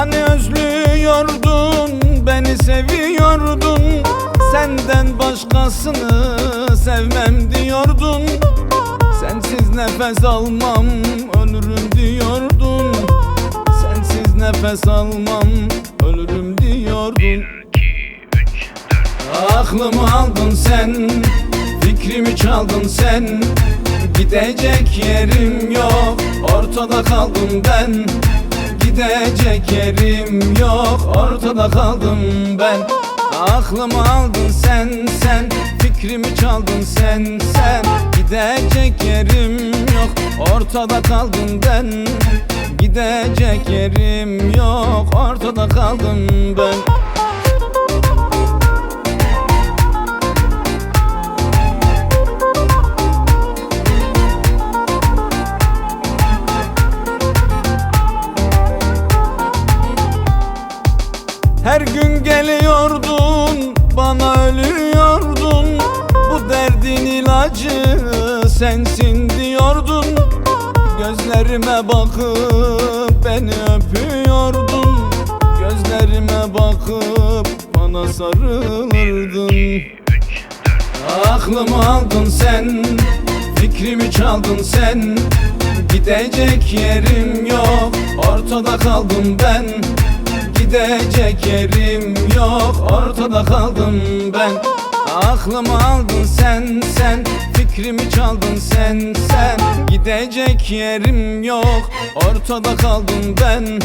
Hani özlüyordun beni seviyordun. Senden başkasını sevmem diyordun. Sensiz nefes almam ölürüm diyordun. Sensiz nefes almam ölürüm diyordun. Aklımı aldın sen Fikrimi çaldın sen. Gidecek yerim yok Ortada kaldım ben Gidecek yerim yok. Ortada kaldım ben. Aklımı aldın sen sen. Fikrimi çaldın sen sen. Gidecek yerim yok. Ortada kaldım ben. Gidecek yerim yok. Ortada kaldım ben Her gün geliyordun bana ölüyordun. Bu derdin ilacı sensin diyordun. Gözlerime bakıp beni öpüyordun. Gözlerime bakıp bana sarılırdın Aklımı aldın sen Fikrimi çaldın sen. Gidecek yerim yok Ortada kaldım ben Gidecek yerim yok. Ortada kaldım ben. Aklımı aldın sen sen. Fikrimi çaldın sen sen. Gidecek yerim yok. Ortada kaldım ben.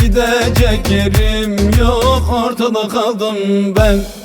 Gidecek yerim yok. Ortada kaldım ben